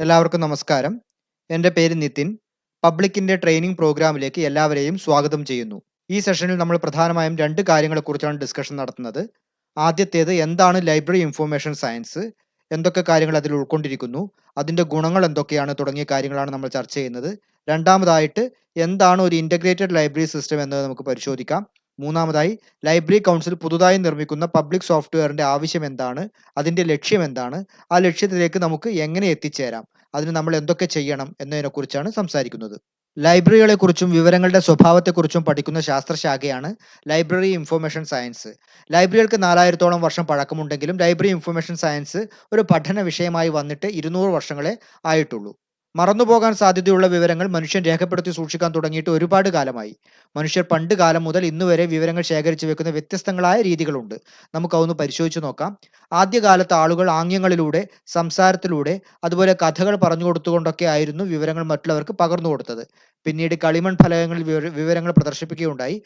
എല്ലാവർക്കും നമസ്കാരം. എന്റെ പേര് നിതിൻ. പബ്ലിക്കിന്റെ ട്രെയിനിങ് പ്രോഗ്രാമിലേക്ക് എല്ലാവരെയും സ്വാഗതം ചെയ്യുന്നു. ഈ സെഷനിൽ നമ്മൾ പ്രധാനമായും രണ്ട് കാര്യങ്ങളെക്കുറിച്ചാണ് ഡിസ്കഷൻ നടത്തുന്നത്. ആദ്യത്തേത് എന്താണ് ലൈബ്രറി ഇൻഫോർമേഷൻ സയൻസ്? എന്തൊക്കെ കാര്യങ്ങൾ അതിൽ ഉൾക്കൊണ്ടിരിക്കുന്നു? അതിന്റെ ഗുണങ്ങൾ എന്തൊക്കെയാണ്? തുടങ്ങിയ കാര്യങ്ങളാണ് നമ്മൾ ചർച്ച ചെയ്യുന്നത്. രണ്ടാമതായിട്ട് എന്താണ് ഒരു ഇന്റഗ്രേറ്റഡ് ലൈബ്രറി സിസ്റ്റം എന്നത് നമുക്ക് പരിശോധിക്കാം. മൂന്നാമതായി ലൈബ്രറി കൗൺസിൽ പുതുതായി നിർമ്മിക്കുന്ന പബ്ലിക് സോഫ്റ്റ്‌വെയറിന്റെ ആവശ്യം എന്താണ്? അതിന്റെ ലക്ഷ്യം എന്താണ്? ആ ലക്ഷ്യത്തിലേക്ക് നമുക്ക് എങ്ങനെ എത്തിച്ചേരാം? അതിന് നമ്മൾ എന്തൊക്കെ ചെയ്യണം? എന്നതിനെക്കുറിച്ചാണ് സംസാരിക്കുന്നത്. ലൈബ്രറികളെക്കുറിച്ചും വിവരങ്ങളുടെ സ്വഭാവത്തെക്കുറിച്ചും പഠിക്കുന്ന ശാസ്ത്രശാഖയാണ് ലൈബ്രറി ഇൻഫർമേഷൻ സയൻസ്. ലൈബ്രറികൾക്ക് 4000ത്തോളം വർഷം പഴക്കമുണ്ടെങ്കിലും ലൈബ്രറി ഇൻഫർമേഷൻ സയൻസ് ഒരു പഠന വിഷയമായി വന്നിട്ട് 200 വർഷങ്ങളെ ആയിട്ടുള്ളൂ. മറന്നുപോകാൻ സാധ്യതയുള്ള വിവരങ്ങൾ മനുഷ്യൻ രേഖപ്പെടുത്തി സൂക്ഷിക്കാൻ തുടങ്ങിയിട്ട് ഒരുപാട് കാലമായി. മനുഷ്യർ പണ്ട് കാലം മുതൽ ഇന്നുവരെ വിവരങ്ങൾ ശേഖരിച്ച് വെക്കുന്ന വ്യത്യസ്തങ്ങളായ രീതികളുണ്ട്. നമുക്ക് അതൊന്ന് പരിശോധിച്ച് നോക്കാം. ആദ്യകാലത്ത് ആളുകൾ ആംഗ്യങ്ങളിലൂടെ, സംസാരത്തിലൂടെ, അതുപോലെ കഥകൾ പറഞ്ഞു കൊടുത്തുകൊണ്ടൊക്കെ ആയിരുന്നു വിവരങ്ങൾ മറ്റുള്ളവർക്ക് പകർന്നു കൊടുത്തത്. പിന്നീട് കളിമൺ ഫലകങ്ങളിൽ വിവര വിവരങ്ങൾ പ്രദർശിപ്പിക്കുകയുണ്ടായി.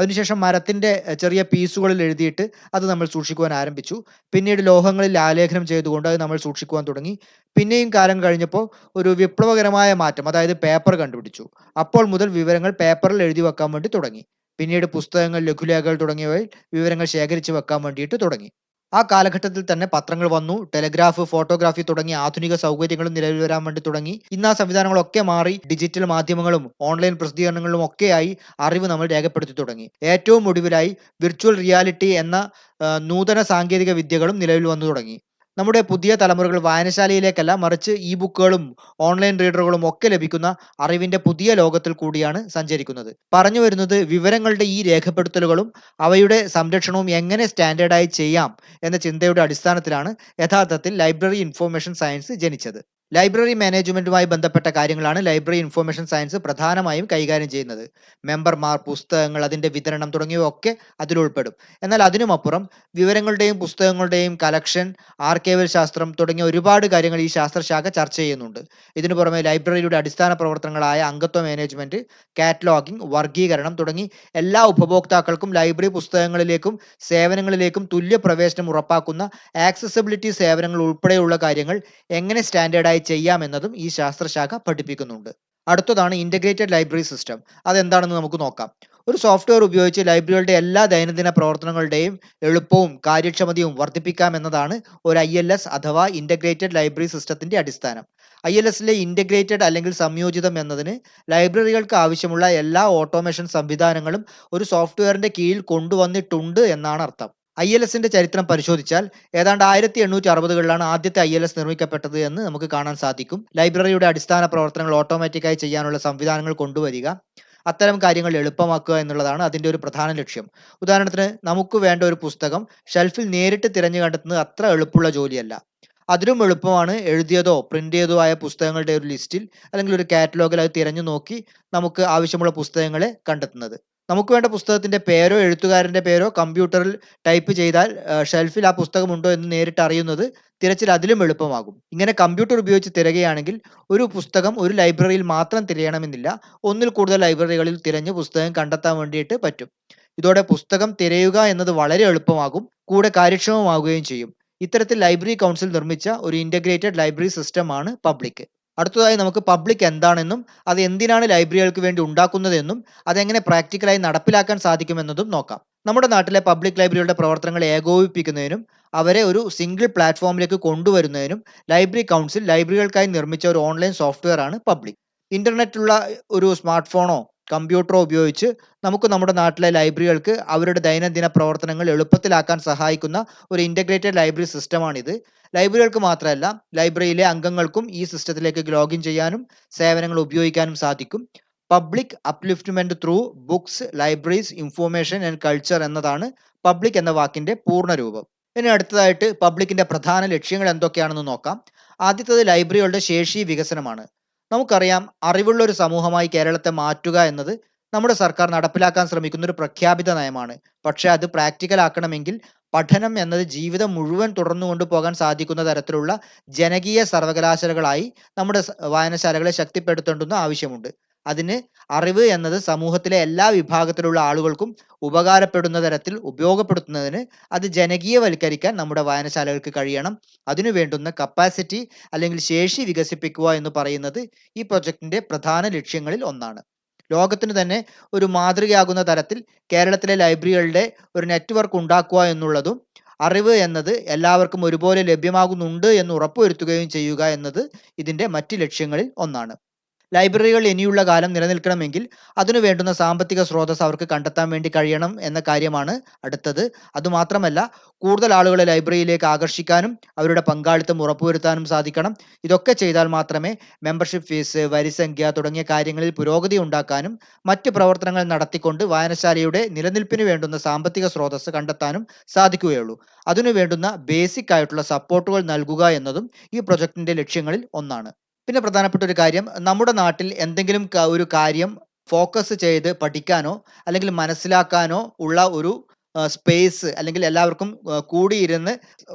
അതിനുശേഷം മരത്തിന്റെ ചെറിയ പീസുകളിൽ എഴുതിയിട്ട് അത് നമ്മൾ സൂക്ഷിക്കുവാൻ ആരംഭിച്ചു. പിന്നീട് ലോഹങ്ങളിൽ ആലേഖനം ചെയ്തുകൊണ്ട് അത് നമ്മൾ സൂക്ഷിക്കുവാൻ തുടങ്ങി. പിന്നെയും കാലം കഴിഞ്ഞപ്പോൾ ഒരു വിപ്ലവകരമായ മാറ്റം അതായത് പേപ്പർ കണ്ടുപിടിച്ചു. അപ്പോൾ മുതൽ വിവരങ്ങൾ പേപ്പറിൽ എഴുതി വെക്കാൻ വേണ്ടി തുടങ്ങി. പിന്നീട് പുസ്തകങ്ങൾ, ലഘുലേഖകൾ തുടങ്ങിയവയിൽ വിവരങ്ങൾ ശേഖരിച്ച് വെക്കാൻ വേണ്ടിയിട്ട് തുടങ്ങി. ആ കാലഘട്ടത്തിൽ തന്നെ പത്രങ്ങൾ വന്നു. ടെലിഗ്രാഫ്, ഫോട്ടോഗ്രാഫി തുടങ്ങി ആധുനിക സൗകര്യങ്ങളും നിലവിൽ വരാൻ വേണ്ടി തുടങ്ങി. ഇന്ന് ആ സംവിധാനങ്ങളൊക്കെ മാറി ഡിജിറ്റൽ മാധ്യമങ്ങളും ഓൺലൈൻ പ്രസിദ്ധീകരണങ്ങളും ഒക്കെയായി അറിവ് നമ്മൾ രേഖപ്പെടുത്തി തുടങ്ങി. ഏറ്റവും ഒടുവിലായി വിർച്വൽ റിയാലിറ്റി എന്ന നൂതന സാങ്കേതിക വിദ്യകളും നിലവിൽ വന്നു തുടങ്ങി. നമ്മുടെ പുതിയ തലമുറകൾ വായനശാലയിലേക്കല്ല മറിച്ച് ഇ ബുക്കുകളും ഓൺലൈൻ റീഡറുകളും ഒക്കെ ലഭിക്കുന്ന അറിവിന്റെ പുതിയ ലോകത്തിൽ കൂടിയാണ് സഞ്ചരിക്കുന്നത്. പറഞ്ഞു വരുന്നത് വിവരങ്ങളുടെ ഈ രേഖപ്പെടുത്തലുകളും അവയുടെ സംരക്ഷണവും എങ്ങനെ സ്റ്റാൻഡേർഡായി ചെയ്യാം എന്ന ചിന്തയുടെ അടിസ്ഥാനത്തിലാണ് യഥാർത്ഥത്തിൽ ലൈബ്രറി ഇൻഫർമേഷൻ സയൻസ് ജനിച്ചത്. ലൈബ്രറി മാനേജ്മെന്റുമായി ബന്ധപ്പെട്ട കാര്യങ്ങളാണ് ലൈബ്രറി ഇൻഫർമേഷൻ സയൻസ് പ്രധാനമായും കൈകാര്യം ചെയ്യുന്നത്. മെമ്പർമാർ, പുസ്തകങ്ങൾ, അതിന്റെ വിതരണം തുടങ്ങിയവ ഒക്കെ അതിൽ ഉൾപ്പെടും. എന്നാൽ അതിനുമപ്പുറം വിവരങ്ങളുടെയും പുസ്തകങ്ങളുടെയും കലക്ഷൻ ആർക്കൈവൽ ശാസ്ത്രം തുടങ്ങിയ ഒരുപാട് കാര്യങ്ങൾ ഈ ശാസ്ത്രശാഖ ചർച്ച ചെയ്യുന്നുണ്ട്. ഇതിനു പുറമെ ലൈബ്രറിയുടെ അടിസ്ഥാന പ്രവർത്തനങ്ങളായ അംഗത്വ മാനേജ്മെന്റ്, കാറ്റലോഗിംഗ്, വർഗീകരണം തുടങ്ങി എല്ലാ ഉപഭോക്താക്കൾക്കും ലൈബ്രറി പുസ്തകങ്ങളിലേക്കും സേവനങ്ങളിലേക്കും തുല്യ പ്രവേശനം ഉറപ്പാക്കുന്ന ആക്സസിബിലിറ്റി സേവനങ്ങൾ ഉൾപ്പെടെയുള്ള കാര്യങ്ങൾ എങ്ങനെ സ്റ്റാൻഡേർഡായി ചെയ്യാം എന്നതും ഈ ശാസ്ത്രശാഖ പഠിപ്പിക്കുന്നുണ്ട്. അടുത്തതാണ് ഇന്റഗ്രേറ്റഡ് ലൈബ്രറി സിസ്റ്റം. അതെന്താണെന്ന് നമുക്ക് നോക്കാം. ഒരു സോഫ്റ്റ്‌വെയർ ഉപയോഗിച്ച് ലൈബ്രറികളുടെ എല്ലാ ദൈനംദിന പ്രവർത്തനങ്ങളുടെയും എളുപ്പവും കാര്യക്ഷമതയും വർദ്ധിപ്പിക്കാം എന്നതാണ് ഒരു ഐ എൽ എസ് അഥവാ ഇന്റഗ്രേറ്റഡ് ലൈബ്രറി സിസ്റ്റത്തിന്റെ അടിസ്ഥാനം. ഐ എൽ എസിലെ ഇന്റഗ്രേറ്റഡ് അല്ലെങ്കിൽ സംയോജിതം എന്നതിന് ലൈബ്രറികൾക്ക് ആവശ്യമുള്ള എല്ലാ ഓട്ടോമേഷൻ സംവിധാനങ്ങളും ഒരു സോഫ്റ്റ്‌വെയറിന്റെ കീഴിൽ കൊണ്ടുവന്നിട്ടുണ്ട് എന്നാണ് അർത്ഥം. ഐഎൽഎസിന്റെ ചരിത്രം പരിശോധിച്ചാൽ ഏതാണ്ട് 1860കളിലാണ് ആദ്യത്തെ ഐ എൽ എസ് നിർമ്മിക്കപ്പെട്ടത് എന്ന് നമുക്ക് കാണാൻ സാധിക്കും. ലൈബ്രറിയുടെ അടിസ്ഥാന പ്രവർത്തനങ്ങൾ ഓട്ടോമാറ്റിക്കായി ചെയ്യാനുള്ള സംവിധാനങ്ങൾ കൊണ്ടുവരിക, അത്തരം കാര്യങ്ങൾ എളുപ്പമാക്കുക എന്നുള്ളതാണ് അതിന്റെ ഒരു പ്രധാന ലക്ഷ്യം. ഉദാഹരണത്തിന് നമുക്ക് വേണ്ട ഒരു പുസ്തകം ഷെൽഫിൽ നേരിട്ട് തിരഞ്ഞു കണ്ടെത്തുന്നത് അത്ര എളുപ്പമുള്ള ജോലിയല്ല. അതിലും എളുപ്പമാണ് എഴുതിയതോ പ്രിന്റ് ചെയ്തതോ ആയ പുസ്തകങ്ങളുടെ ഒരു ലിസ്റ്റിൽ അല്ലെങ്കിൽ ഒരു കാറ്റലോഗിൽ അത് തിരഞ്ഞു നോക്കി നമുക്ക് ആവശ്യമുള്ള പുസ്തകങ്ങളെ കണ്ടെത്തുന്നത്. നമുക്ക് വേണ്ട പുസ്തകത്തിന്റെ പേരോ എഴുത്തുകാരന്റെ പേരോ കമ്പ്യൂട്ടറിൽ ടൈപ്പ് ചെയ്താൽ ഷെൽഫിൽ ആ പുസ്തകമുണ്ടോ എന്ന് നേരിട്ട് അറിയുന്നത് തിരച്ചിൽ അതിലും എളുപ്പമാകും. ഇങ്ങനെ കമ്പ്യൂട്ടർ ഉപയോഗിച്ച് തിരയുകയാണെങ്കിൽ ഒരു പുസ്തകം ഒരു ലൈബ്രറിയിൽ മാത്രം തിരയണമെന്നില്ല. ഒന്നിൽ കൂടുതൽ ലൈബ്രറികളിൽ തിരഞ്ഞ് പുസ്തകം കണ്ടെത്താൻ വേണ്ടിയിട്ട് പറ്റും. ഇതോടെ പുസ്തകം തിരയുക എന്നത് വളരെ എളുപ്പമാകും. കൂടെ കാര്യക്ഷമമാവുകയും ചെയ്യും. ഇത്തരത്തിൽ ലൈബ്രറി കൗൺസിൽ നിർമ്മിച്ച ഒരു ഇന്റഗ്രേറ്റഡ് ലൈബ്രറി സിസ്റ്റമാണ് പബ്ലിക്. അടുത്തതായി നമുക്ക് പബ്ലിക് എന്താണെന്നും അത് എന്തിനാണ് ലൈബ്രറികൾക്ക് വേണ്ടി ഉണ്ടാക്കുന്നതെന്നും അതെങ്ങനെ പ്രാക്ടിക്കലായി നടപ്പിലാക്കാൻ സാധിക്കുമെന്നതും നോക്കാം. നമ്മുടെ നാട്ടിലെ പബ്ലിക് ലൈബ്രറികളുടെ പ്രവർത്തനങ്ങൾ ഏകോപിപ്പിക്കുന്നതിനും അവരെ ഒരു സിംഗിൾ പ്ലാറ്റ്ഫോമിലേക്ക് കൊണ്ടുവരുന്നതിനും ലൈബ്രറി കൗൺസിൽ ലൈബ്രറികൾക്കായി നിർമ്മിച്ച ഒരു ഓൺലൈൻ സോഫ്റ്റ്‌വെയർ ആണ് പബ്ലിക്. ഇന്റർനെറ്റുള്ള ഒരു സ്മാർട്ട് ഫോണോ കമ്പ്യൂട്ടറോ ഉപയോഗിച്ച് നമുക്ക് നമ്മുടെ നാട്ടിലെ ലൈബ്രറികൾക്ക് അവരുടെ ദൈനംദിന പ്രവർത്തനങ്ങൾ എളുപ്പത്തിലാക്കാൻ സഹായിക്കുന്ന ഒരു ഇന്റഗ്രേറ്റഡ് ലൈബ്രറി സിസ്റ്റമാണിത്. ലൈബ്രറികൾക്ക് മാത്രമല്ല ലൈബ്രറിയിലെ അംഗങ്ങൾക്കും ഈ സിസ്റ്റത്തിലേക്ക് ലോഗിൻ ചെയ്യാനും സേവനങ്ങൾ ഉപയോഗിക്കാനും സാധിക്കും. Public upliftment through books, libraries, information and culture എന്നതാണ് പബ്ലിക് എന്ന വാക്കിന്റെ പൂർണരൂപം. ഇനി അടുത്തതായിട്ട് പബ്ലിക്കിന്റെ പ്രധാന ലക്ഷ്യങ്ങൾ എന്തൊക്കെയാണെന്ന് നോക്കാം. ആദ്യത്തത് ലൈബ്രറികളുടെ ശേഷി വികസനമാണ്. നമുക്കറിയാം അറിവുള്ള ഒരു സമൂഹമായി കേരളത്തെ മാറ്റുക എന്നത് നമ്മുടെ സർക്കാർ നടപ്പിലാക്കാൻ ശ്രമിക്കുന്ന ഒരു പ്രഖ്യാപിത നയമാണ്. പക്ഷേ അത് പ്രാക്ടിക്കൽ ആക്കണമെങ്കിൽ പഠനം എന്നത് ജീവിതം മുഴുവൻ തുടർന്നു കൊണ്ടുപോകാൻ സാധിക്കുന്ന തരത്തിലുള്ള ജനകീയ സർവകലാശാലകളായി നമ്മുടെ വായനശാലകളെ ശക്തിപ്പെടുത്തേണ്ടുന്ന ആവശ്യമുണ്ട്. അതിന് അറിവ് എന്നത് സമൂഹത്തിലെ എല്ലാ വിഭാഗത്തിലുള്ള ആളുകൾക്കും ഉപകാരപ്പെടുന്ന തരത്തിൽ ഉപയോഗപ്പെടുത്തുന്നതിന് അത് ജനകീയവൽക്കരിക്കാൻ നമ്മുടെ വായനശാലകൾക്ക് കഴിയണം. അതിനു വേണ്ടുന്ന കപ്പാസിറ്റി അല്ലെങ്കിൽ ശേഷി വികസിപ്പിക്കുക എന്ന് പറയുന്നത് ഈ പ്രൊജക്ടിന്റെ പ്രധാന ലക്ഷ്യങ്ങളിൽ ഒന്നാണ്. ലോകത്തിന് തന്നെ ഒരു മാതൃകയാകുന്ന തരത്തിൽ കേരളത്തിലെ ലൈബ്രറികളുടെ ഒരു നെറ്റ്വർക്ക് ഉണ്ടാക്കുക എന്നുള്ളതും അറിവ് എന്നത് എല്ലാവർക്കും ഒരുപോലെ ലഭ്യമാകുന്നുണ്ട് എന്ന് ഉറപ്പുവരുത്തുകയും ചെയ്യുക എന്നത് ഇതിന്റെ മറ്റ് ലക്ഷ്യങ്ങളിൽ ഒന്നാണ്. ലൈബ്രറികൾ ഇനിയുള്ള കാലം നിലനിൽക്കണമെങ്കിൽ അതിനു വേണ്ടുന്ന സാമ്പത്തിക സ്രോതസ് അവർക്ക് കണ്ടെത്താൻ വേണ്ടി കഴിയണം എന്ന കാര്യമാണ് അടുത്തത്. അതുമാത്രമല്ല കൂടുതൽ ആളുകളെ ലൈബ്രറിയിലേക്ക് ആകർഷിക്കാനും അവരുടെ പങ്കാളിത്തം ഉറപ്പുവരുത്താനും സാധിക്കണം. ഇതൊക്കെ ചെയ്താൽ മാത്രമേ മെമ്പർഷിപ്പ് ഫീസ് വരിസംഖ്യ തുടങ്ങിയ കാര്യങ്ങളിൽ പുരോഗതി ഉണ്ടാക്കാനും മറ്റ് പ്രവർത്തനങ്ങൾ നടത്തിക്കൊണ്ട് വായനശാലയുടെ നിലനിൽപ്പിന് വേണ്ടുന്ന സാമ്പത്തിക സ്രോതസ് കണ്ടെത്താനും സാധിക്കുകയുള്ളൂ. അതിനു വേണ്ടുന്ന ബേസിക് ആയിട്ടുള്ള സപ്പോർട്ടുകൾ നൽകുക എന്നതും ഈ പ്രൊജക്ടിന്റെ ലക്ഷ്യങ്ങളിൽ ഒന്നാണ്. പിന്നെ പ്രധാനപ്പെട്ട ഒരു കാര്യം നമ്മുടെ നാട്ടിൽ എന്തെങ്കിലും ഒരു കാര്യം ഫോക്കസ് ചെയ്ത് പഠിക്കാനോ അല്ലെങ്കിൽ മനസ്സിലാക്കാനോ ഉള്ള ഒരു സ്പേസ് അല്ലെങ്കിൽ എല്ലാവർക്കും കൂടിയിരുന്ന്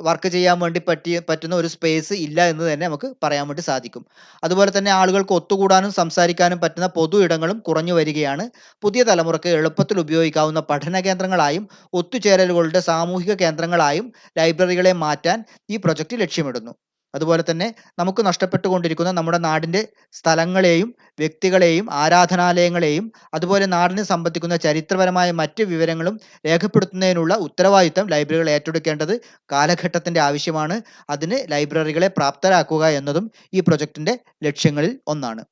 വർക്ക് ചെയ്യാൻ വേണ്ടി പറ്റിയ പറ്റുന്ന ഒരു സ്പേസ് ഇല്ല എന്ന് തന്നെ നമുക്ക് പറയാൻ വേണ്ടി സാധിക്കും. അതുപോലെ തന്നെ ആളുകൾക്ക് ഒത്തുകൂടാനും സംസാരിക്കാനും പറ്റുന്ന പൊതു ഇടങ്ങളും കുറഞ്ഞു വരികയാണ്. പുതിയ തലമുറയ്ക്ക് എളുപ്പത്തിൽ ഉപയോഗിക്കാവുന്ന പഠന കേന്ദ്രങ്ങളായും ഒത്തുചേരലുകളുടെ സാമൂഹിക കേന്ദ്രങ്ങളായും ലൈബ്രറികളെ മാറ്റാൻ ഈ പ്രൊജക്റ്റ് ലക്ഷ്യമിടുന്നു. അതുപോലെ തന്നെ നമുക്ക് നഷ്ടപ്പെട്ടുകൊണ്ടിരിക്കുന്ന നമ്മുടെ നാടിന്റെ സ്ഥലങ്ങളെയും വ്യക്തികളെയും ആരാധനാലയങ്ങളെയും അതുപോലെ നാടിനെ സംബന്ധിക്കുന്ന ചരിത്രപരമായ മറ്റ് വിവരങ്ങളും രേഖപ്പെടുത്തുന്നതിനുള്ള ഉത്തരവാദിത്തം ലൈബ്രറികൾ ഏറ്റെടുക്കേണ്ടത് കാലഘട്ടത്തിന്റെ ആവശ്യമാണ്. അതിന് ലൈബ്രറികളെ പ്രാപ്തരാക്കുക എന്നതും ഈ പ്രൊജക്ടിന്റെ ലക്ഷ്യങ്ങളിൽ ഒന്നാണ്.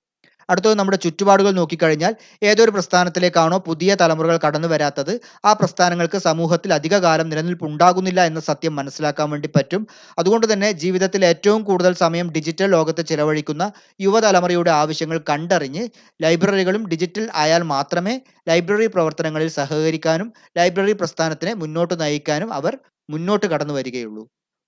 അടുത്തത് നമ്മുടെ ചുറ്റുപാടുകൾ നോക്കിക്കഴിഞ്ഞാൽ ഏതൊരു പ്രസ്ഥാനത്തിലേക്കാണോ പുതിയ തലമുറകൾ കടന്നു വരാത്തത് ആ പ്രസ്ഥാനങ്ങൾക്ക് സമൂഹത്തിൽ അധികകാലം നിലനിൽപ്പ് ഉണ്ടാകുന്നില്ല എന്ന സത്യം മനസ്സിലാക്കാൻ വേണ്ടി പറ്റും. അതുകൊണ്ട് തന്നെ ജീവിതത്തിൽ ഏറ്റവും കൂടുതൽ സമയം ഡിജിറ്റൽ ലോകത്ത് ചിലവഴിക്കുന്ന യുവതലമുറയുടെ ആവശ്യങ്ങൾ കണ്ടറിഞ്ഞ് ലൈബ്രറികളും ഡിജിറ്റൽ ആയാൽ മാത്രമേ ലൈബ്രറി പ്രവർത്തനങ്ങളിൽ സഹകരിക്കാനും ലൈബ്രറി പ്രസ്ഥാനത്തിനെ മുന്നോട്ട് നയിക്കാനും അവർ മുന്നോട്ട് കടന്നു വരികയുള്ളൂ.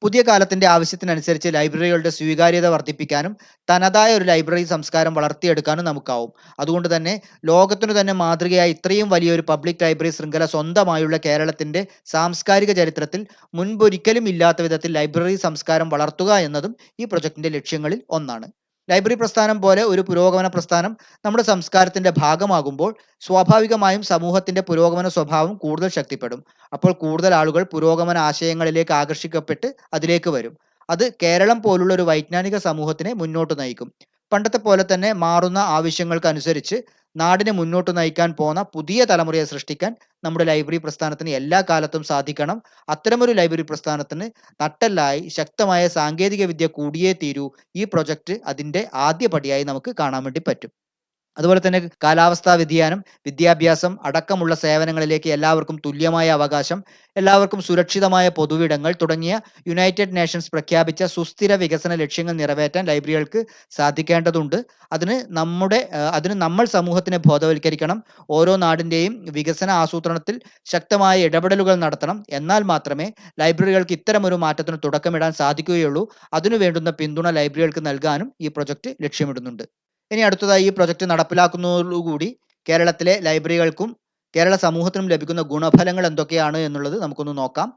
പുതിയ കാലത്തിന്റെ ആവശ്യത്തിനനുസരിച്ച് ലൈബ്രറികളുടെ സ്വീകാര്യത വർദ്ധിപ്പിക്കാനും തനതായ ഒരു ലൈബ്രറി സംസ്കാരം വളർത്തിയെടുക്കാനും നമുക്കാവും. അതുകൊണ്ട് തന്നെ ലോകത്തിനു തന്നെ മാതൃകയായ ഇത്രയും വലിയൊരു പബ്ലിക് ലൈബ്രറി ശൃംഖല സ്വന്തമായുള്ള കേരളത്തിന്റെ സാംസ്കാരിക ചരിത്രത്തിൽ മുൻപൊരിക്കലും ഇല്ലാത്ത വിധത്തിൽ ലൈബ്രറി സംസ്കാരം വളർത്തുക എന്നതും ഈ പ്രൊജക്ടിന്റെ ലക്ഷ്യങ്ങളിൽ ഒന്നാണ്. ലൈബ്രറി പ്രസ്ഥാനം പോലെ ഒരു പുരോഗമന പ്രസ്ഥാനം നമ്മുടെ സംസ്കാരത്തിന്റെ ഭാഗമാകുമ്പോൾ സ്വാഭാവികമായും സമൂഹത്തിന്റെ പുരോഗമന സ്വഭാവം കൂടുതൽ ശക്തിപ്പെടും. അപ്പോൾ കൂടുതൽ ആളുകൾ പുരോഗമന ആശയങ്ങളിലേക്ക് ആകർഷിക്കപ്പെട്ട് അതിലേക്ക് വരും. അത് കേരളം പോലുള്ള ഒരു വൈജ്ഞാനിക സമൂഹത്തിനെ മുന്നോട്ട് നയിക്കും. പണ്ടത്തെ പോലെ തന്നെ മാറുന്ന ആവശ്യങ്ങൾക്കനുസരിച്ച് നാടിനെ മുന്നോട്ട് നയിക്കാൻ പോകുന്ന പുതിയ തലമുറയെ സൃഷ്ടിക്കാൻ നമ്മുടെ ലൈബ്രറി പ്രസ്ഥാനത്തിന് എല്ലാ കാലത്തും സാധിക്കണം. അത്തരമൊരു ലൈബ്രറി പ്രസ്ഥാനത്തിന് നട്ടെല്ലായി ശക്തമായ സാങ്കേതിക വിദ്യ കൂടിയേ തീരൂ. ഈ പ്രൊജക്റ്റ് അതിന്റെ ആദ്യപടിയായി നമുക്ക് കാണാൻ വേണ്ടി പറ്റും. അതുപോലെ തന്നെ കാലാവസ്ഥാ വ്യതിയാനം വിദ്യാഭ്യാസം അടക്കമുള്ള സേവനങ്ങളിലേക്ക് എല്ലാവർക്കും തുല്യമായ അവകാശം എല്ലാവർക്കും സുരക്ഷിതമായ പൊതുവിടങ്ങൾ തുടങ്ങിയ യുണൈറ്റഡ് നേഷൻസ് പ്രഖ്യാപിച്ച സുസ്ഥിര വികസന ലക്ഷ്യങ്ങൾ നിറവേറ്റാൻ ലൈബ്രറികൾക്ക് സാധിക്കേണ്ടതുണ്ട്. അതിന് നമ്മുടെ അതിന് നമ്മൾ സമൂഹത്തിനെ ബോധവൽക്കരിക്കണം. ഓരോ നാടിന്റെയും വികസന ആസൂത്രണത്തിൽ ശക്തമായ ഇടപെടലുകൾ നടത്തണം. എന്നാൽ മാത്രമേ ലൈബ്രറികൾക്ക് ഇത്തരമൊരു മാറ്റത്തിന് തുടക്കമിടാൻ സാധിക്കുകയുള്ളൂ. അതിനു വേണ്ടുന്ന പിന്തുണ ലൈബ്രറികൾക്ക് നൽകാനും ഈ പ്രൊജക്ട് ലക്ഷ്യമിടുന്നുണ്ട്. ഇനി അടുത്തതായി ഈ പ്രൊജക്റ്റ് നടപ്പിലാക്കുന്നതോടുകൂടി കേരളത്തിലെ ലൈബ്രറികൾക്കും കേരള സമൂഹത്തിനും ലഭിക്കുന്ന ഗുണഫലങ്ങൾ എന്തൊക്കെയാണ് എന്നുള്ളത് നമുക്കൊന്ന് നോക്കാം.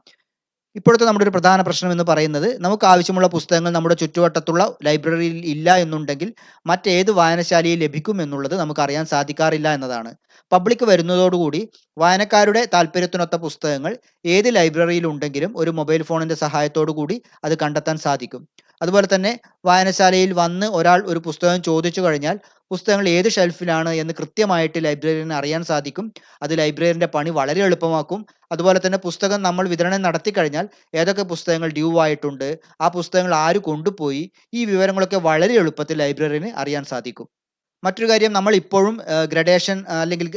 ഇപ്പോഴത്തെ നമ്മുടെ ഒരു പ്രധാന പ്രശ്നം എന്ന് പറയുന്നത് നമുക്ക് ആവശ്യമുള്ള പുസ്തകങ്ങൾ നമ്മുടെ ചുറ്റുവട്ടത്തുള്ള ലൈബ്രറിയിൽ ഇല്ല എന്നുണ്ടെങ്കിൽ മറ്റേത് വായനശാലയിൽ ലഭിക്കും എന്നുള്ളത് നമുക്ക് അറിയാൻ സാധിക്കാറില്ല എന്നതാണ്. പബ്ലിക് വരുന്നതോടുകൂടി വായനക്കാരുടെ താല്പര്യത്തിനൊത്ത പുസ്തകങ്ങൾ ഏത് ലൈബ്രറിയിൽ ഉണ്ടെങ്കിലും ഒരു മൊബൈൽ ഫോണിന്റെ സഹായത്തോടു കൂടി അത് കണ്ടെത്താൻ സാധിക്കും. അതുപോലെ തന്നെ വായനശാലയിൽ വന്ന് ഒരാൾ ഒരു പുസ്തകം ചോദിച്ചു കഴിഞ്ഞാൽ പുസ്തകങ്ങൾ ഏത് ഷെൽഫിലാണ് എന്ന് കൃത്യമായിട്ട് ലൈബ്രറിന് അറിയാൻ സാധിക്കും. അത് ലൈബ്രറിന്റെ പണി വളരെ എളുപ്പമാക്കും. അതുപോലെ തന്നെ പുസ്തകം നമ്മൾ വിതരണം നടത്തി കഴിഞ്ഞാൽ ഏതൊക്കെ പുസ്തകങ്ങൾ ഡ്യൂ ആയിട്ടുണ്ട് ആ പുസ്തകങ്ങൾ ആര് കൊണ്ടുപോയി ഈ വിവരങ്ങളൊക്കെ വളരെ എളുപ്പത്തിൽ ലൈബ്രറിന് അറിയാൻ സാധിക്കും. മറ്റൊരു കാര്യം നമ്മൾ ഇപ്പോഴും ഗ്രഡേഷൻ അല്ലെങ്കിൽ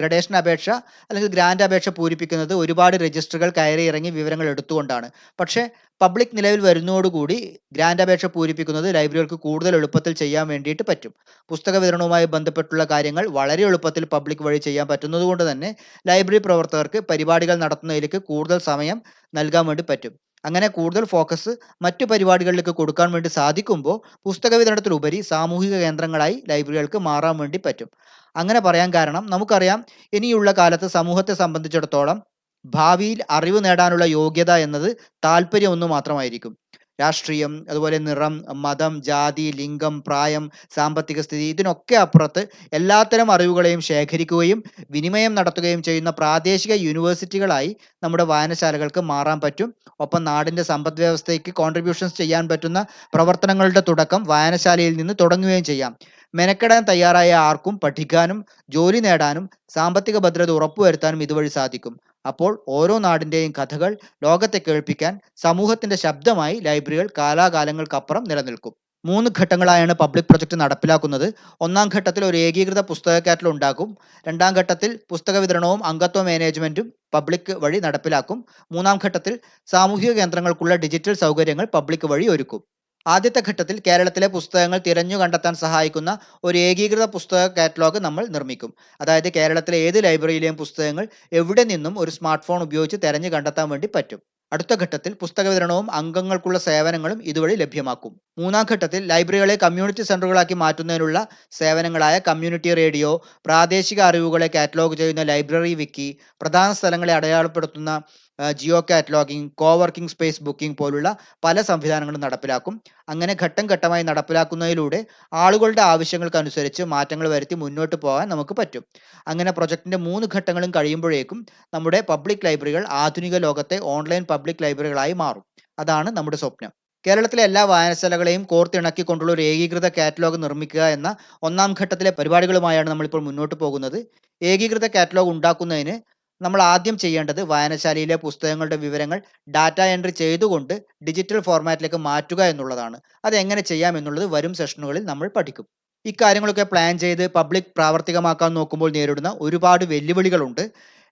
ഗ്രഡേഷൻ അപേക്ഷ അല്ലെങ്കിൽ ഗ്രാൻഡ് അപേക്ഷ പൂരിപ്പിക്കുന്നത് ഒരുപാട് രജിസ്റ്ററുകൾ കയറി ഇറങ്ങി വിവരങ്ങൾ എടുത്തുകൊണ്ടാണ്. പക്ഷേ പബ്ലിക് നിലവിൽ വരുന്നതോടുകൂടി ഗ്രാൻഡ് അപേക്ഷ പൂരിപ്പിക്കുന്നത് ലൈബ്രറികൾക്ക് കൂടുതൽ എളുപ്പത്തിൽ ചെയ്യാൻ വേണ്ടിയിട്ട് പറ്റും. പുസ്തക വിതരണവുമായി ബന്ധപ്പെട്ടുള്ള കാര്യങ്ങൾ വളരെ എളുപ്പത്തിൽ പബ്ലിക് വഴി ചെയ്യാൻ പറ്റുന്നതുകൊണ്ട് തന്നെ ലൈബ്രറി പ്രവർത്തകർക്ക് പരിപാടികൾ നടത്തുന്നതിലേക്ക് കൂടുതൽ സമയം നൽകാൻ വേണ്ടി പറ്റും. അങ്ങനെ കൂടുതൽ ഫോക്കസ് മറ്റു പരിപാടികളിലേക്ക് കൊടുക്കാൻ വേണ്ടി സാധിക്കുമ്പോൾ പുസ്തക വിതരണത്തിലുപരി സാമൂഹിക കേന്ദ്രങ്ങളായി ലൈബ്രറികൾക്ക് മാറാൻ വേണ്ടി പറ്റും. അങ്ങനെ പറയാൻ കാരണം നമുക്കറിയാം ഇനിയുള്ള കാലത്ത് സമൂഹത്തെ സംബന്ധിച്ചിടത്തോളം ഭാവിയിൽ അറിവ് നേടാനുള്ള യോഗ്യത എന്നത് താല്പര്യം ഒന്ന് മാത്രമായിരിക്കും. രാഷ്ട്രീയം അതുപോലെ നിറം മതം ജാതി ലിംഗം പ്രായം സാമ്പത്തിക സ്ഥിതി ഇതിനൊക്കെ അപ്പുറത്ത് എല്ലാത്തരം അറിവുകളെയും ശേഖരിക്കുകയും വിനിമയം നടത്തുകയും ചെയ്യുന്ന പ്രാദേശിക യൂണിവേഴ്സിറ്റികളായി നമ്മുടെ വായനശാലകൾക്ക് മാറാൻ പറ്റും. ഒപ്പം നാടിന്റെ സമ്പദ് വ്യവസ്ഥയ്ക്ക് കോൺട്രിബ്യൂഷൻസ് ചെയ്യാൻ പറ്റുന്ന പ്രവർത്തനങ്ങളുടെ തുടക്കം വായനശാലയിൽ നിന്ന് തുടങ്ങുകയും ചെയ്യാം. മെനക്കെടാൻ തയ്യാറായ ആർക്കും പഠിക്കാനും ജോലി നേടാനും സാമ്പത്തിക ഭദ്രത ഉറപ്പുവരുത്താനും ഇതുവഴി സാധിക്കും. അപ്പോൾ ഓരോ നാടിന്റെയും കഥകൾ ലോകത്തെ കേൾപ്പിക്കാൻ സമൂഹത്തിന്റെ ശബ്ദമായി ലൈബ്രറികൾ കാലാകാലങ്ങൾക്കപ്പുറം നിലനിൽക്കും. മൂന്ന് ഘട്ടങ്ങളായാണ് പബ്ലിക് പ്രൊജക്ട് നടപ്പിലാക്കുന്നത്. ഒന്നാം ഘട്ടത്തിൽ ഒരു ഏകീകൃത പുസ്തക കാറ്റൽ ഉണ്ടാക്കും രണ്ടാം ഘട്ടത്തിൽ പുസ്തക വിതരണവും അംഗത്വ മാനേജ്മെന്റും പബ്ലിക് വഴി നടപ്പിലാക്കും. മൂന്നാം ഘട്ടത്തിൽ സാമൂഹിക കേന്ദ്രങ്ങൾക്കുള്ള ഡിജിറ്റൽ സൗകര്യങ്ങൾ പബ്ലിക് വഴി ഒരുക്കും. ആദ്യത്തെ ഘട്ടത്തിൽ കേരളത്തിലെ പുസ്തകങ്ങൾ തിരഞ്ഞു കണ്ടെത്താൻ സഹായിക്കുന്ന ഒരു ഏകീകൃത പുസ്തക കാറ്റലോഗ് നമ്മൾ നിർമ്മിക്കും. അതായത് കേരളത്തിലെ ഏത് ലൈബ്രറിയിലെയും പുസ്തകങ്ങൾ എവിടെ നിന്നും ഒരു സ്മാർട്ട് ഫോൺ ഉപയോഗിച്ച് തിരഞ്ഞു കണ്ടെത്താൻ വേണ്ടി പറ്റും. അടുത്ത ഘട്ടത്തിൽ പുസ്തക വിതരണവും അംഗങ്ങൾക്കുള്ള സേവനങ്ങളും ഇതുവഴി ലഭ്യമാക്കും. മൂന്നാം ഘട്ടത്തിൽ ലൈബ്രറികളെ കമ്മ്യൂണിറ്റി സെന്ററുകളാക്കി മാറ്റുന്നതിനുള്ള സേവനങ്ങളായ കമ്മ്യൂണിറ്റി റേഡിയോ പ്രാദേശിക അറിവുകളെ കാറ്റലോഗ് ചെയ്യുന്ന ലൈബ്രറി വിക്കി പ്രധാന സ്ഥലങ്ങളെ അടയാളപ്പെടുത്തുന്ന geo cataloguing coworking space booking പോലുള്ള പല സംവിധാനങ്ങളും നടപ്പിലാക്കും. അങ്ങനെ ഘട്ടം ഘട്ടമായി നടപ്പിലാക്കുന്നതിലൂടെ ആളുകളുടെ ആവശ്യങ്ങൾക്കനുസരിച്ച് മാറ്റങ്ങൾ വരുത്തി മുന്നോട്ട് പോകാൻ നമുക്ക് പറ്റും. അങ്ങനെ പ്രൊജക്ടിന്റെ മൂന്ന് ഘട്ടങ്ങളും കഴിയുമ്പോഴേക്കും നമ്മുടെ പബ്ലിക് ലൈബ്രറികൾ ആധുനിക ലോകത്തെ ഓൺലൈൻ പബ്ലിക് ലൈബ്രറികളായി മാറും. അതാണ് നമ്മുടെ സ്വപ്നം. കേരളത്തിലെ എല്ലാ വായനശാലകളെയും കോർത്തിണക്കിക്കൊണ്ടുള്ള ഒരു ഏകീകൃത കാറ്റലോഗ് നിർമ്മിക്കുക എന്ന ഒന്നാം ഘട്ടത്തിലെ പരിപാടികളുമായാണ് നമ്മളിപ്പോൾ മുന്നോട്ട് പോകുന്നത്. ഏകീകൃത കാറ്റലോഗ് ഉണ്ടാക്കുന്നതിന് നമ്മൾ ആദ്യം ചെയ്യേണ്ടത് വായനശാലയിലെ പുസ്തകങ്ങളുടെ വിവരങ്ങൾ ഡാറ്റ എൻട്രി ചെയ്തുകൊണ്ട് ഡിജിറ്റൽ ഫോർമാറ്റിലേക്ക് മാറ്റുക എന്നുള്ളതാണ്. അത് എങ്ങനെ ചെയ്യാം എന്നുള്ളത് വരും സെഷനുകളിൽ നമ്മൾ പഠിക്കും. ഇക്കാര്യങ്ങളൊക്കെ പ്ലാൻ ചെയ്ത് പബ്ലിക് പ്രാവർത്തികമാക്കാൻ നോക്കുമ്പോൾ നേരിടുന്ന ഒരുപാട് വെല്ലുവിളികളുണ്ട്.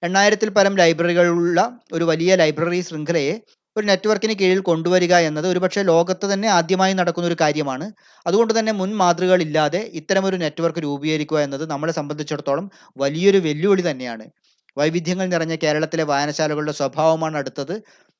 എണ്ണായിരത്തിൽ പരം ലൈബ്രറികളുള്ള ഒരു വലിയ ലൈബ്രറി ശൃംഖലയെ ഒരു നെറ്റ്വർക്കിന് കീഴിൽ കൊണ്ടുവരിക എന്നത് ഒരുപക്ഷെ ലോകത്ത് തന്നെ ആദ്യമായി നടക്കുന്ന ഒരു കാര്യമാണ്. അതുകൊണ്ട് തന്നെ മുൻ മാതൃകകളില്ലാതെ ഇത്തരമൊരു നെറ്റ്വർക്ക് രൂപീകരിക്കുക എന്നത് നമ്മളെ സംബന്ധിച്ചിടത്തോളം വലിയൊരു വെല്ലുവിളി തന്നെയാണ്. വൈവിധ്യങ്ങൾ നിറഞ്ഞ കേരളത്തിലെ വായനശാലകളുടെ സ്വഭാവമാണ് അടുത്തത്.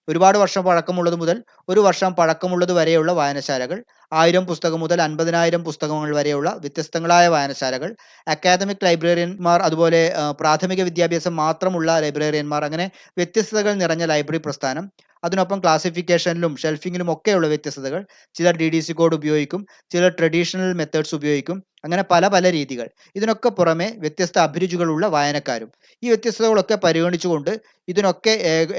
ഒരുപാട് വർഷം പഴക്കമുള്ളത് മുതൽ ഒരു വർഷം പഴക്കമുള്ളത് വരെയുള്ള വായനശാലകൾ ആയിരം പുസ്തകം മുതൽ അൻപതിനായിരം പുസ്തകങ്ങൾ വരെയുള്ള വ്യത്യസ്തങ്ങളായ വായനശാലകൾ അക്കാദമിക് ലൈബ്രറിയന്മാർ അതുപോലെ പ്രാഥമിക വിദ്യാഭ്യാസം മാത്രമുള്ള ലൈബ്രറിയന്മാർ അങ്ങനെ വ്യത്യസ്തതകൾ നിറഞ്ഞ ലൈബ്രറി പ്രസ്ഥാനം അതിനൊപ്പം ക്ലാസിഫിക്കേഷനിലും ഷെൽഫിങ്ങിലും ഒക്കെയുള്ള വ്യത്യസ്തതകൾ. ചിലർ ഡി ഡി സി കോഡ് ഉപയോഗിക്കും ചിലർ ട്രഡീഷണൽ മെത്തേഡ്സ് ഉപയോഗിക്കും അങ്ങനെ പല പല രീതികൾ. ഇതിനൊക്കെ പുറമെ വ്യത്യസ്ത അഭിരുചികളുള്ള വായനക്കാരും. ഈ വ്യത്യസ്തതകളൊക്കെ പരിഗണിച്ചുകൊണ്ട് ഇതിനൊക്കെ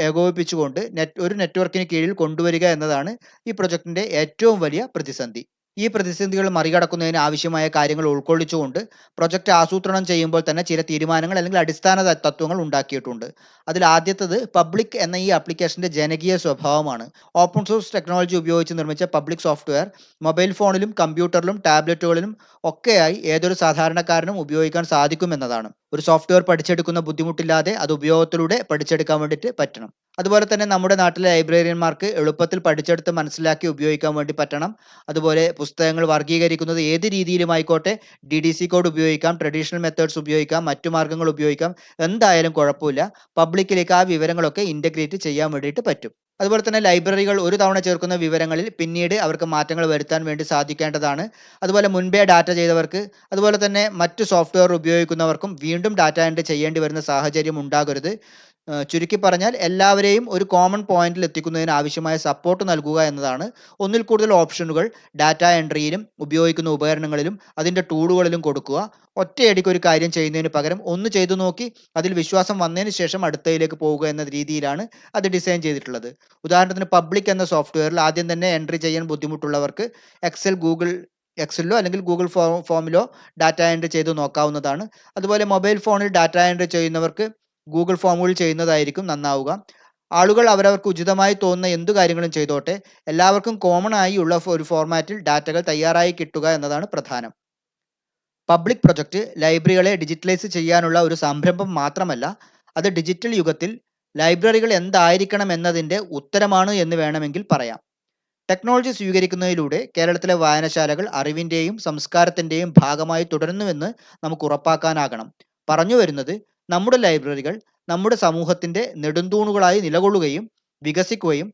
ഏകോപിപ്പിച്ചുകൊണ്ട് നെറ്റ് ഒരു നെറ്റ്വർക്കിന് കീഴിൽ കൊണ്ടുവരിക എന്നതാണ് ഈ പ്രൊജക്ടിന്റെ ഏറ്റവും വലിയ പ്രതിസന്ധി. ഈ പ്രതിസന്ധികൾ മറികടക്കുന്നതിന് ആവശ്യമായ കാര്യങ്ങൾ ഉൾക്കൊള്ളിച്ചുകൊണ്ട് പ്രൊജക്റ്റ് ആസൂത്രണം ചെയ്യുമ്പോൾ തന്നെ ചില തീരുമാനങ്ങൾ അല്ലെങ്കിൽ അടിസ്ഥാന തത്വങ്ങൾ ഉണ്ടാക്കിയിട്ടുണ്ട്. അതിൽ ആദ്യത്തത് പബ്ലിക് എന്ന ഈ ആപ്ലിക്കേഷന്റെ ജനകീയ സ്വഭാവമാണ്. ഓപ്പൺ സോഴ്സ് ടെക്നോളജി ഉപയോഗിച്ച് നിർമ്മിച്ച പബ്ലിക് സോഫ്റ്റ്വെയർ മൊബൈൽ ഫോണിലും കമ്പ്യൂട്ടറിലും ടാബ്ലറ്റുകളിലും ഒക്കെയായി ഏതൊരു സാധാരണക്കാരനും ഉപയോഗിക്കാൻ സാധിക്കുമെന്നതാണ് ഒരു സോഫ്റ്റ്വെയർ പഠിച്ചെടുക്കുന്ന ബുദ്ധിമുട്ടില്ലാതെ അത് ഉപയോഗത്തിലൂടെ പഠിച്ചെടുക്കാൻ വേണ്ടിയിട്ട് പറ്റണം. അതുപോലെ തന്നെ നമ്മുടെ നാട്ടിലെ ലൈബ്രറിയന്മാർക്ക് എളുപ്പത്തിൽ പഠിച്ചെടുത്ത് മനസ്സിലാക്കി ഉപയോഗിക്കാൻ വേണ്ടി പറ്റണം. അതുപോലെ പുസ്തകങ്ങൾ വർഗീകരിക്കുന്നത് ഏത് രീതിയിലും ആയിക്കോട്ടെ ഡി ഡി സി കോഡ് ഉപയോഗിക്കാം ട്രഡീഷണൽ മെത്തേഡ്സ് ഉപയോഗിക്കാം മറ്റു മാർഗങ്ങൾ ഉപയോഗിക്കാം. എന്തായാലും കുഴപ്പമില്ല. പബ്ലിക്കിലേക്ക് ആ വിവരങ്ങളൊക്കെ ഇന്റഗ്രേറ്റ് ചെയ്യാൻ വേണ്ടിയിട്ട് പറ്റും. അതുപോലെ തന്നെ ലൈബ്രറികൾ ഒരു തവണ ചേർക്കുന്ന വിവരങ്ങളിൽ പിന്നീട് അവർക്ക് മാറ്റങ്ങൾ വരുത്താൻ വേണ്ടി സാധിക്കേണ്ടതാണ്. അതുപോലെ മുൻപേ ഡാറ്റ ചെയ്തവർക്ക് അതുപോലെ തന്നെ മറ്റ് സോഫ്റ്റ്വെയർ ഉപയോഗിക്കുന്നവർക്കും വീണ്ടും ഡാറ്റ എൻട്രി ചെയ്യേണ്ടി വരുന്ന സാഹചര്യം ഉണ്ടാകരുത്. ചുരുക്കി പറഞ്ഞാൽ എല്ലാവരെയും ഒരു കോമൺ പോയിന്റിൽ എത്തിക്കുന്നതിന് ആവശ്യമായ സപ്പോർട്ട് നൽകുക എന്നതാണ് ഒന്നിൽ കൂടുതൽ ഓപ്ഷനുകൾ ഡാറ്റ എൻട്രിയിലും ഉപയോഗിക്കുന്ന ഉപകരണങ്ങളിലും അതിന്റെ ടൂളുകളിലും കൊടുക്കുക. ഒറ്റയടിക്ക് ഒരു കാര്യം ചെയ്യുന്നതിന് പകരം ഒന്ന് ചെയ്തു നോക്കി അതിൽ വിശ്വാസം വന്നതിന് ശേഷം അടുത്തതിലേക്ക് പോവുക എന്ന രീതിയിലാണ് അത് ഡിസൈൻ ചെയ്തിട്ടുള്ളത്. ഉദാഹരണത്തിന് പബ്ലിക് എന്ന സോഫ്റ്റ്വെയറിൽ ആദ്യം തന്നെ എൻട്രി ചെയ്യാൻ ബുദ്ധിമുട്ടുള്ളവർക്ക് എക്സൽ ഗൂഗിൾ എക്സലിലോ അല്ലെങ്കിൽ ഗൂഗിൾ ഫോമിലോ ഡാറ്റ എൻട്രി ചെയ്ത് നോക്കാവുന്നതാണ്. അതുപോലെ മൊബൈൽ ഫോണിൽ ഡാറ്റ എൻട്രി ചെയ്യുന്നവർക്ക് ഗൂഗിൾ ഫോമുകളിൽ ചെയ്യുന്നതായിരിക്കും നന്നാവുക. ആളുകൾ അവരവർക്ക് ഉചിതമായി തോന്നുന്ന എന്തു കാര്യങ്ങളും ചെയ്തോട്ടെ. എല്ലാവർക്കും കോമൺ ആയി ഉള്ള ഒരു ഫോർമാറ്റിൽ ഡാറ്റകൾ തയ്യാറായി കിട്ടുക എന്നതാണ് പ്രധാനം. പബ്ലിക് പ്രൊജക്റ്റ് ലൈബ്രറികളെ ഡിജിറ്റലൈസ് ചെയ്യാനുള്ള ഒരു സംരംഭം മാത്രമല്ല അത് ഡിജിറ്റൽ യുഗത്തിൽ ലൈബ്രറികൾ എന്തായിരിക്കണം എന്നതിന്റെ ഉത്തരമാണ് എന്ന് വേണമെങ്കിൽ പറയാം. ടെക്നോളജി സ്വീകരിക്കുന്നതിലൂടെ കേരളത്തിലെ വായനശാലകൾ അറിവിന്റെയും സംസ്കാരത്തിന്റെയും ഭാഗമായി തുടരുന്നുവെന്ന് നമുക്ക് ഉറപ്പാക്കാനാകണം. പറഞ്ഞു വരുന്നത് നമ്മുടെ ലൈബ്രറികൾ നമ്മുടെ സമൂഹത്തിന്റെ നെടുന്തൂണുകളായി നിലകൊള്ളുകയും വികസിക്കുകയും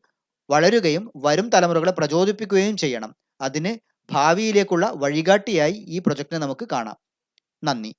വളരുകയും വരും തലമുറകളെ പ്രചോദിപ്പിക്കുകയും ചെയ്യണം. അതിന് ഭാവിയിലേക്കുള്ള വഴികാട്ടിയായി ഈ പ്രൊജക്റ്റിനെ നമുക്ക് കാണാം. നന്ദി.